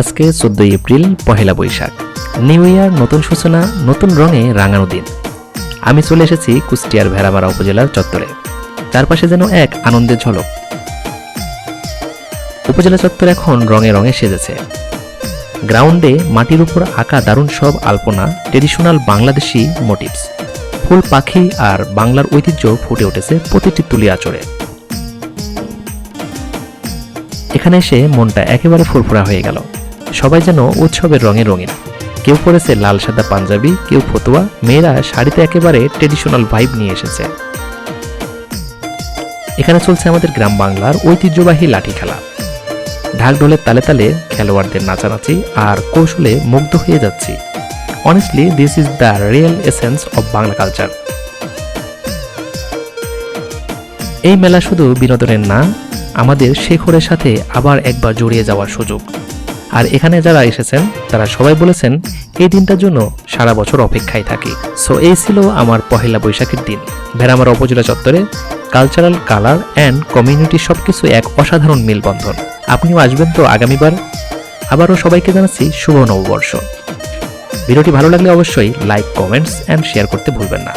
আজকে চোদ্দই April, Pohela Boishakh. New year নতুন সূচনা, নতুন রঙে রাঙানো দিন। আমি চলে এসেছি কুষ্টিয়ার ভেড়ামারা উপজেলার চত্বরে। চারপাশে যেন এক আনন্দের ঝলক। উপজেলা চত্বর এখন রঙে রঙে সেজেছে। গ্রাউন্ডে মাটির উপর আঁকা দারুণ সব আলপনা, ট্রেডিশনাল বাংলাদেশি মোটিভস। ফুল পাখি আর বাংলার ঐতিহ্য ফুটে উঠেছে প্রতিটি তুলি আচরে এখানে এসে মনটা একেবারে ফুরফুরা হয়ে গেল। সবাই যেন উৎসবের রঙে রঙিন। কেউ পরেছে লাল, সাদা, পাঞ্জাবি, কেউ ফতুয়া। মেয়েরা শাড়িতে একেবারে ট্রেডিশনাল ভাইব নিয়ে এসেছে। এখানে চলছে আমাদের গ্রাম বাংলার ঐতিহ্যবাহী লাঠি খেলা। ঢাক ঢোলের তালে তালে খেলোয়াড়দের নাচানাচি আর কৌশলে মুগ্ধ হয়ে যাচ্ছি। Honestly this is the real essence of Bangla culture এই মেলা শুধু বিনোদনের না, আমাদের শেখরের সাথে আবার একবার জড়িয়ে যাওয়ার সুযোগ। আর এখানে যারা এসেছেন, তারা সবাই বলেছেন, এই দিনটার জন্য সারা বছর অপেক্ষায় থাকি। সো এই ছিল আমার পহেলা বৈশাখের দিন। ভেড়ামারা উপজেলা চত্বরে কালচারাল কালার অ্যান্ড কমিউনিটি সব কিছু এক অসাধারণ মেলবন্ধন। আপনিও আসবেন তো আগামীবার। আবারও সবাইকে জানাচ্ছি শুভ নববর্ষ। ভিডিওটি ভালো লাগলে অবশ্যই লাইক কমেন্টস অ্যান্ড শেয়ার করতে ভুলবেন না।